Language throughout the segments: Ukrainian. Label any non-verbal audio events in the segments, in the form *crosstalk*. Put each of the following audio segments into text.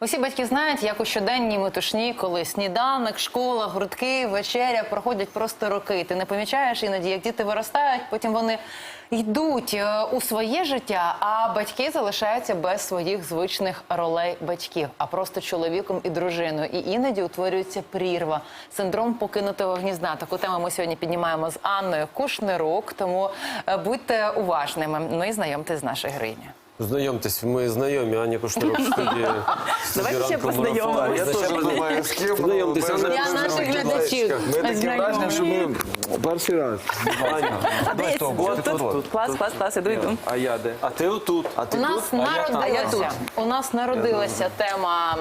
Усі батьки знають, як у щоденній метушні, коли сніданок, школа, гуртки, вечеря проходять просто роки. Ти не помічаєш іноді, як діти виростають, потім вони йдуть е, у своє життя, а батьки залишаються без своїх звичних ролей батьків, а просто чоловіком і дружиною. І іноді утворюється прірва, синдром покинутого гнізда. Таку тему ми сьогодні піднімаємо з Анною Кушнирук. Тому е, будьте уважними. Ну і знайомтесь з нашою героїнею. Знайомтесь, ми знайомі, Аня Кошторок в студії. *laughs* Давайте ще познайомимося. Я теж думаю, з ким Знайомтесь, Анна. Я наших глядачів. Ми такі враження, що ми перший раз. А де Тут, тут, тут. Клас, клас, клас, іду, йду. А я де? а ти отут. А ти У тут? нас А я там. народилася у нас народилася тема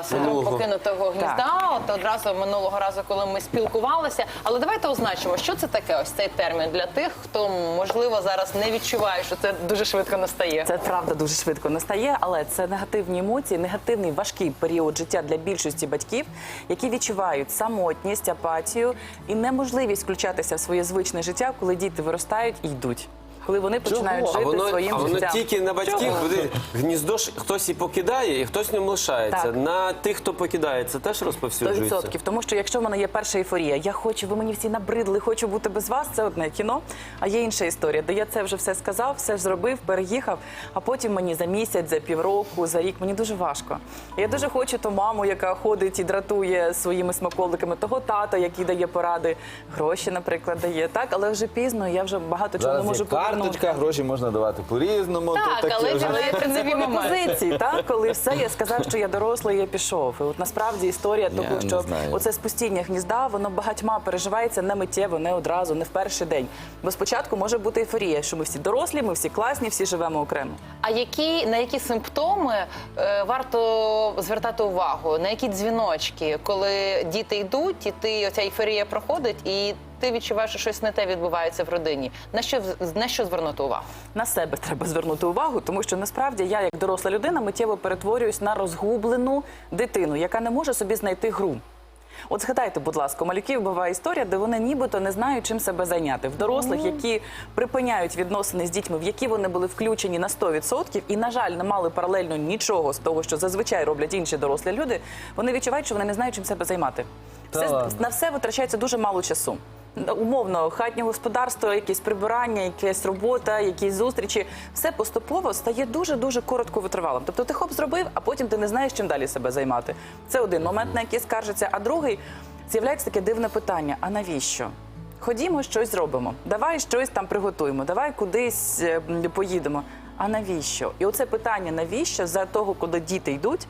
е, синдром Минулого. покинутого гнізда. От одразу минулого разу, коли ми спілкувалися. Але давайте означимо, що це таке. Ось цей термін для тих, хто можливо зараз не відчуває, що це дуже швидко настає. Це правда дуже швидко настає, але це негативні емоції, негативний важкий період життя для більшості батьків, які відчувають самотність, апатію і неможливість включатися в своє звичне життя, коли діти виростають і йдуть. Коли вони починають А жити воно, своїм а воно життям. тільки на батьків. Чого? Гніздо ж хтось і покидає, і хтось ньому лишається. Так. На тих, хто покидає, це теж розповсюджується. 100%. Тому що якщо в мене є перша ейфорія, я хочу, ви мені всі набридли, хочу бути без вас, це одне кіно. А є інша історія, де я це вже все сказав, все зробив, переїхав, а потім мені за місяць, за півроку, за рік мені дуже важко. Я дуже хочу ту маму, яка ходить і дратує своїми смаколиками, того тата, який дає поради, гроші, наприклад, дає. Так, але вже пізно, я вже багато чого не можу повернути. Карточка, гроші можна давати по-різному. Так, то таке але вже. Але принципові принципові позиції, так коли все я сказав, що я дорослий, я пішов. І от насправді історія Я того, не що знаю. оце спустіння гнізда, воно багатьма переживається не миттєво, не одразу, не в перший день. Бо спочатку може бути ейфорія, що ми всі дорослі, ми всі класні, всі живемо окремо. А які на які симптоми е, варто звертати увагу? На які дзвіночки, коли діти йдуть, і ти оця ейфорія проходить, і ти відчуваєш, що щось не те відбувається в родині? На що на що звернути увагу? На себе треба звернути увагу, тому що насправді я, як доросла людина, миттєво перетворююсь на розгублену дитину, яка не може собі знайти гру. От згадайте, будь ласка, у малюків буває історія, де вони нібито не знають, чим себе зайняти. В дорослих, які припиняють відносини з дітьми, в які вони були включені на 100% і, на жаль, не мали паралельно нічого з того, що зазвичай роблять інші дорослі люди, вони відчувають, що вони не знають, чим себе займати. Все, на все витрачається дуже мало часу. Умовно, хатнє господарство, якесь прибирання, якась робота, якісь зустрічі, все поступово стає дуже дуже коротко витривалим. Тобто ти хоп зробив, а потім ти не знаєш, чим далі себе займати. Це один момент, на який скаржиться. А другий з'являється таке дивне питання: а навіщо? Ходімо, щось зробимо. Давай щось там приготуємо, давай кудись е, поїдемо. А навіщо? І оце питання навіщо за того, куди діти йдуть,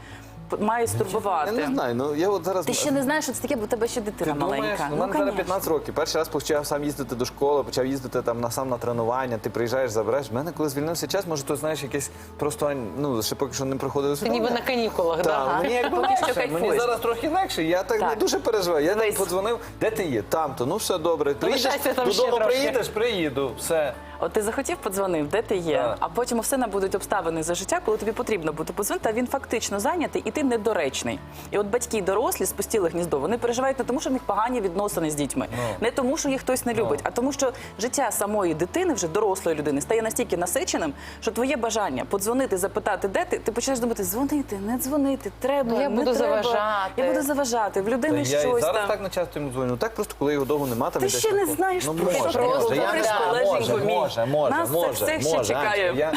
має стурбувати. Я не знаю, ну я от зараз... Ти ще не знаєш, що це таке, бо у тебе ще дитина Ти думаєш, маленька. ну, у мене зараз конечно. 15 років. Перший раз почав сам їздити до школи, почав їздити там на сам на тренування. Ти приїжджаєш, забереш. У мене коли звільнився час, може, то знаєш якесь просто ну ще поки що не проходили Ти ніби на канікулах, да? Так, мені якби Поки що легше. Мені кайфуєш. зараз трохи легше. Я так, Так. не дуже переживаю. Я там подзвонив, де ти є? Там то. Ну все добре. Приїдеш, Лишайся там ще додому приїдеш, приїду. Все. От ти захотів, подзвонив, де ти є, а потім у сина будуть обставини за життя, коли тобі потрібно бути подзвонити, а він фактично зайнятий, і ти недоречний. І от батьки дорослі спустіли гніздо, вони переживають не тому, що в них погані відносини з дітьми, не тому, що їх хтось не любить, а тому, що життя самої дитини, вже дорослої людини, стає настільки насиченим, що твоє бажання подзвонити, запитати, де ти, ти починаєш думати, дзвонити, не дзвонити, треба, Ну, я не буду треба. заважати. Я буду заважати. В людини я і щось зараз там. так не часто йому дзвоню. Так просто коли його довго нема, там Ти ще не знаєш, ну, про що ти говориш, я Олеженько мій. Може, може, Нас це може, все ще може, чекає. Анечка,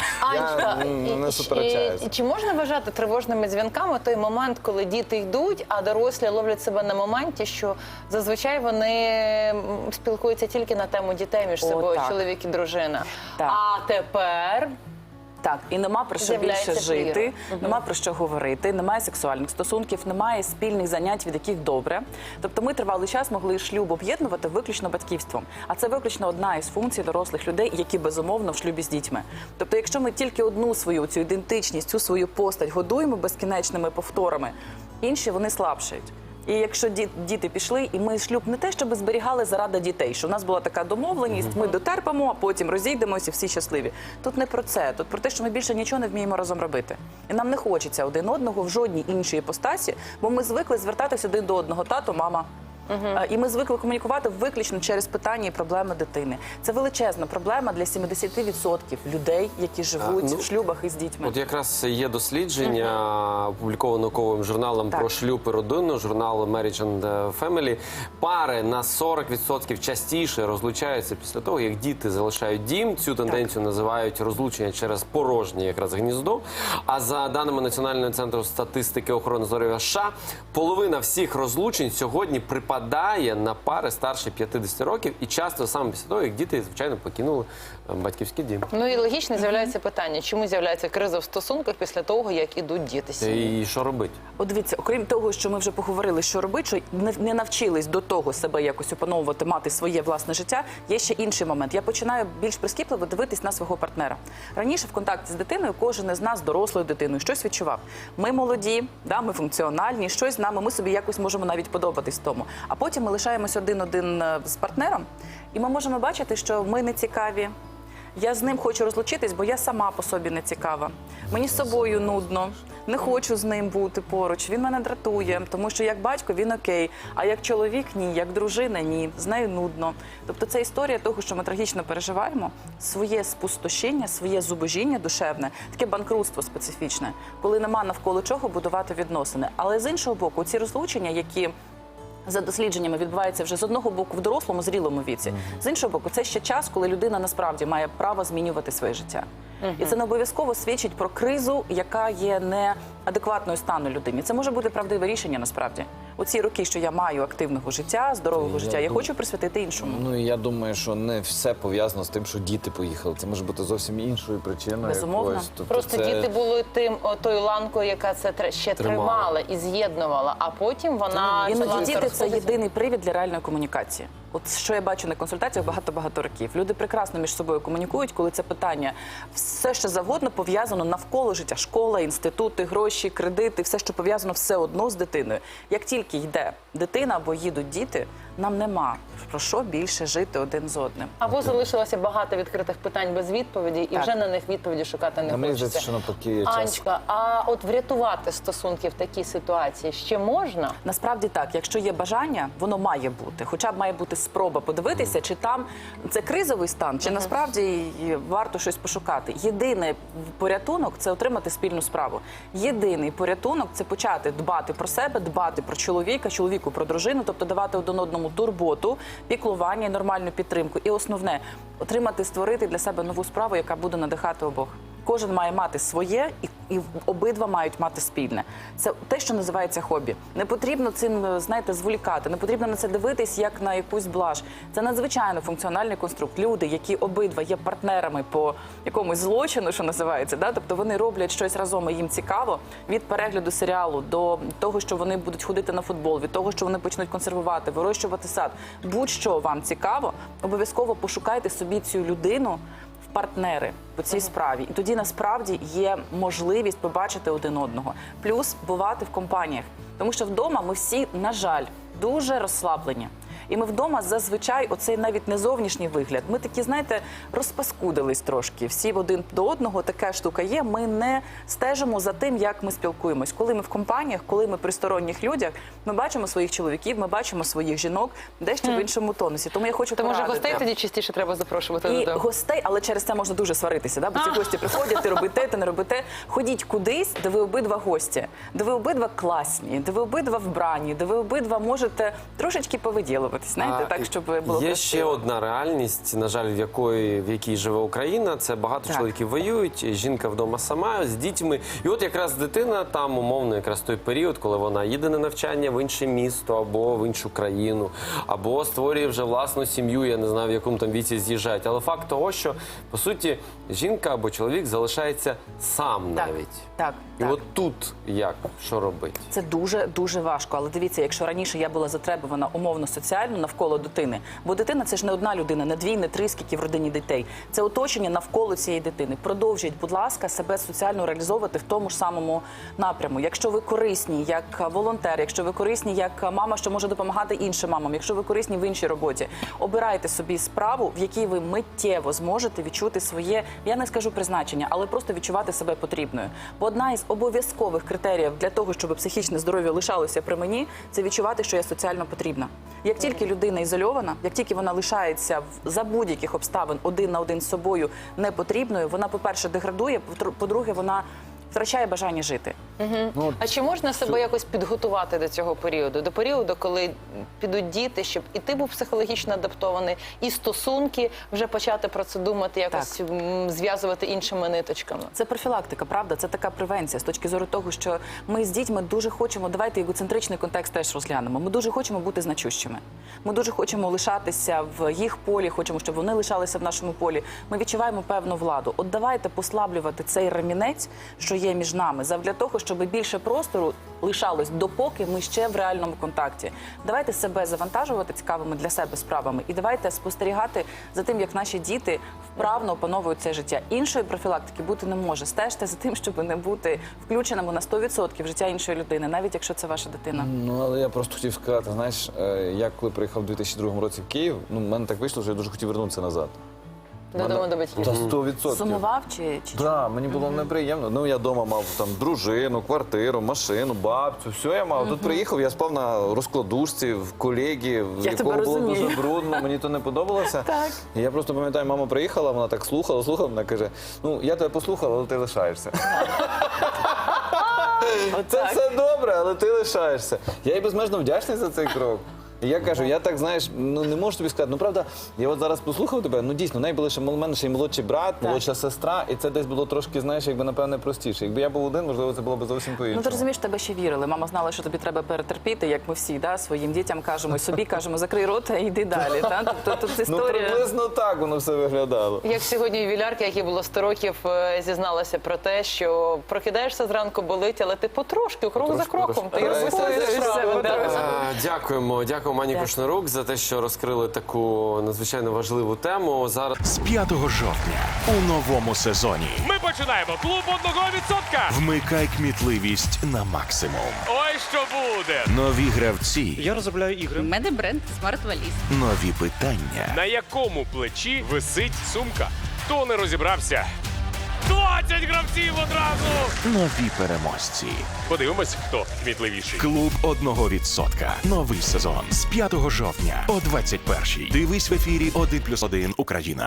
Я, я м, не суперечаюся. і- чи можна вважати тривожними дзвінками той момент, коли діти йдуть, а дорослі ловлять себе на моменті, що зазвичай вони м, спілкуються тільки на тему дітей між О, собою, так. чоловік і дружина. Так. А тепер Так, і нема про що більше жити, нема про що говорити, немає сексуальних стосунків, немає спільних занять, від яких добре. Тобто ми тривалий час могли шлюб об'єднувати виключно батьківством. А це виключно одна із функцій дорослих людей, які безумовно в шлюбі з дітьми. Тобто, якщо ми тільки одну свою цю ідентичність, цю свою постать годуємо безкінечними повторами, інші вони слабшають. І якщо ді- діти пішли, і ми шлюб не те, щоб зберігали заради дітей, що в нас була така домовленість, ми дотерпимо, а потім розійдемося, всі щасливі. Тут не про це, тут про те, що ми більше нічого не вміємо разом робити. І нам не хочеться один одного в жодній іншій іпостасі, бо ми звикли звертатись один до одного тато, мама. Е, І ми звикли комунікувати виключно через питання і проблеми дитини. Це величезна проблема для 70% людей, які живуть ну, в шлюбах із дітьми. От якраз є дослідження, опубліковане науковим журналом Так. про шлюб і родину, журнал Marriage and Family. Пари на 40% частіше розлучаються після того, як діти залишають дім. Цю тенденцію називають розлучення через порожнє якраз гніздо. А за даними Національного центру статистики охорони здоров'я США, половина всіх розлучень сьогодні припадає на пари старше 50 років, і часто саме після того, як діти звичайно покинули е, батьківський дім. Ну і логічно з'являється питання, чому з'являється криза в стосунках після того, як ідуть діти сім'ї? І що робити? От дивіться, окрім того, що ми вже поговорили, що робити, що не, не навчились до того себе якось опановувати, мати своє власне життя. Є ще інший момент. Я починаю більш прискіпливо дивитись на свого партнера. Раніше в контакті з дитиною кожен із нас, дорослою дитиною, щось відчував. Ми молоді, да, ми функціональні, щось з нами. Ми собі якось можемо навіть подобатись тому. А потім ми лишаємось один-один е, з партнером, і ми можемо бачити, що ми не цікаві. Я з ним хочу розлучитись, бо я сама по собі не цікава. Мені з собою нудно, не хочу з ним бути поруч. Він мене дратує, тому що як батько він окей, а як чоловік ні, як дружина ні. З нею нудно. Тобто це історія того, що ми трагічно переживаємо, своє спустошіння, своє зубожіння душевне, таке банкрутство специфічне, коли нема навколо чого будувати відносини. Але з іншого боку, ці розлучення, які за дослідженнями відбувається вже з одного боку в дорослому зрілому віці. З іншого боку, це ще час, коли людина насправді має право змінювати своє життя. І це не обов'язково свідчить про кризу, яка є неадекватною стану людині. Це може бути правдиве рішення насправді. Оці роки, що я маю активного життя, здорового Я життя, я хочу присвятити іншому. Ну і я думаю, що не все пов'язано з тим, що діти поїхали. Це може бути зовсім іншою причиною. Безумовно. Тобто Просто це- діти були тим о, тою ланкою, яка це ще Тримала. тримала і з'єднувала, а потім вона Іноді діти це єдиний привід для реальної комунікації. От що я бачу на консультаціях багато-багато років. Люди прекрасно між собою комунікують, коли це питання все що завгодно пов'язано навколо життя, школа, інститути, гроші, кредити, все, що пов'язано все одно з дитиною. Як тільки йде дитина або їдуть діти, нам нема про що більше жити один з одним. Або залишилося багато відкритих питань без відповіді, і Так. вже на них відповіді шукати не А хочеться. що навпаки. Анечка, а от врятувати стосунки в такій ситуації ще можна? Насправді так, якщо є бажання, воно має бути. Хоча б має бути спроба подивитися, чи там це кризовий стан, чи насправді варто щось пошукати. Єдиний порятунок це отримати спільну справу. Єдиний порятунок це почати дбати про себе, дбати про чоловіка, чоловіку про дружину, тобто давати один одному турботу, піклування і нормальну підтримку. І основне отримати, створити для себе нову справу, яка буде надихати обох. Кожен має мати своє, і, і обидва мають мати спільне. Це те, що називається хобі. Не потрібно цим, е, знаєте, зволікати, не потрібно на це дивитись як на якусь блаж. Це надзвичайно функціональний конструкт. Люди, які обидва є партнерами по якомусь злочину, що називається, да? тобто вони роблять щось разом і їм цікаво від перегляду серіалу до того, що вони будуть ходити на футбол, від того, що вони почнуть консервувати, вирощувати сад. Будь-що вам цікаво, обов'язково пошукайте собі цю людину партнери по цій справі. І тоді насправді є можливість побачити один одного. Плюс бувати в компаніях. Тому що вдома ми всі, на жаль, дуже розслаблені. І ми вдома зазвичай оцей навіть не зовнішній вигляд. Ми такі, знаєте, розпаскудились трошки. Всі один до одного така штука є. Ми не стежимо за тим, як ми спілкуємось. Коли ми в компаніях, коли ми при сторонніх людях, ми бачимо своїх чоловіків, ми бачимо своїх жінок дещо в іншому тонусі. Тому я хочу То може гостей тоді частіше треба запрошувати І додому? гостей, але через це можна дуже сваритися. Да? Бо ці гості приходять, ти роби те, ти не роби те. Ходіть кудись, де ви обидва гості, де ви обидва класні, де ви обидва вбрані, де ви обидва можете трошечки повиділуватись, знаєте, так, щоб було Є красиво. ще одна реальність, на жаль, в якої в якій живе Україна. Це багато Так. чоловіків воюють, жінка вдома сама з дітьми. І от якраз дитина там умовно, якраз той період, коли вона їде на навчання в інше місто або в іншу країну, або створює вже власну сім'ю. Я не знаю, в якому там віці з'їжджають. Але факт того, що по суті жінка або чоловік залишається сам Так, навіть. так, І так. от тут як що робити? Це дуже дуже важко. Але дивіться, якщо раніше я була затребувана умовно соціально. Соціально навколо дитини. Бо дитина це ж не одна людина, не дві, не три, скільки в родині дітей. Це оточення навколо цієї дитини. Продовжуйте, будь ласка, себе соціально реалізовувати в тому ж самому напряму. Якщо ви корисні як волонтер, якщо ви корисні як мама, що може допомагати іншим мамам, якщо ви корисні в іншій роботі, обирайте собі справу, в якій ви миттєво зможете відчути своє, я не скажу призначення, але просто відчувати себе потрібною. Бо одна із обов'язкових критеріїв для того, щоб психічне здоров'я лишалося при мені, це відчувати, що я соціально потрібна. Як тільки людина ізольована, як тільки вона лишається за будь-яких обставин один на один з собою непотрібною, вона, по-перше, деградує, по- по-друге, вона втрачає бажання жити. А чи можна себе якось підготувати до цього періоду? До періоду, коли підуть діти, щоб і ти був психологічно адаптований, і стосунки вже почати про це думати, якось зв'язувати іншими ниточками. Це профілактика, правда? Це така превенція з точки зору того, що ми з дітьми дуже хочемо. Давайте егоцентричний контекст теж розглянемо. Ми дуже хочемо бути значущими. Ми дуже хочемо лишатися в їх полі, хочемо, щоб вони лишалися в нашому полі. Ми відчуваємо певну владу. От давайте послаблювати цей ремінець, що є між нами, завдяки того, щоб більше простору лишалось, допоки ми ще в реальному контакті. Давайте себе завантажувати цікавими для себе справами, і давайте спостерігати за тим, як наші діти вправно опановують це життя. Іншої профілактики бути не може. Стежте за тим, щоб не бути включеними на 100% в життя іншої людини, навіть якщо це ваша дитина. Ну, але я просто хотів сказати, знаєш, е, я коли приїхав у 2002 році в Київ, ну, в мене так вийшло, що я дуже хотів вернутися назад. Додому до батьків. Та 100%. Сумував чи, чи Так, мені було неприємно. Ну я вдома мав там дружину, квартиру, машину, бабцю. Все я мав. Тут приїхав, я спав на розкладушці в колеги, в Я якого тебе було розумію. дуже брудно. Мені то не подобалося. *laughs* Так. І я просто пам'ятаю, мама приїхала, вона так слухала, слухала, вона каже: ну я тебе послухала, але ти лишаєшся. *laughs* Це все добре, але ти лишаєшся. Я їй безмежно вдячний за цей крок. І я кажу, я так знаєш, ну не можу тобі сказати. Ну правда, я от зараз послухав тебе. Ну дійсно, в неї були ще мене ще й молодший брат, молодша сестра, і це десь було трошки, знаєш, якби напевне простіше. Якби я був один, можливо, це було б зовсім по Ну, іншому. ти розумієш, тебе ще вірили. Мама знала, що тобі треба перетерпіти, як ми всі, да, своїм дітям кажемо, і собі кажемо, закрий рота і йди далі. Та? Тобто тут Ну історія. приблизно так воно все виглядало. Як сьогодні ювілярка, якій було 100 років, е, зізналася про те, що прокидаєшся зранку, болить, але ти потрошки, крок за кроком, ти. Е, Дякуємо, дякуємо Мані Кушнарук за те, що розкрили таку надзвичайно важливу тему. Зараз з 5 жовтня у новому сезоні. Ми починаємо клуб одного відсотка. Вмикай кмітливість на максимум. Ой, що буде? Нові гравці, Я розробляю ігри. У мене бренд Smart Valise. нові питання, На якому плечі висить сумка? Хто не розібрався? 20 гравців одразу! нові переможці. Подивимось, хто кмітливіший. Клуб одного відсотка. Новий сезон з 5 жовтня о 21-й. Дивись в ефірі 1+,1 Україна.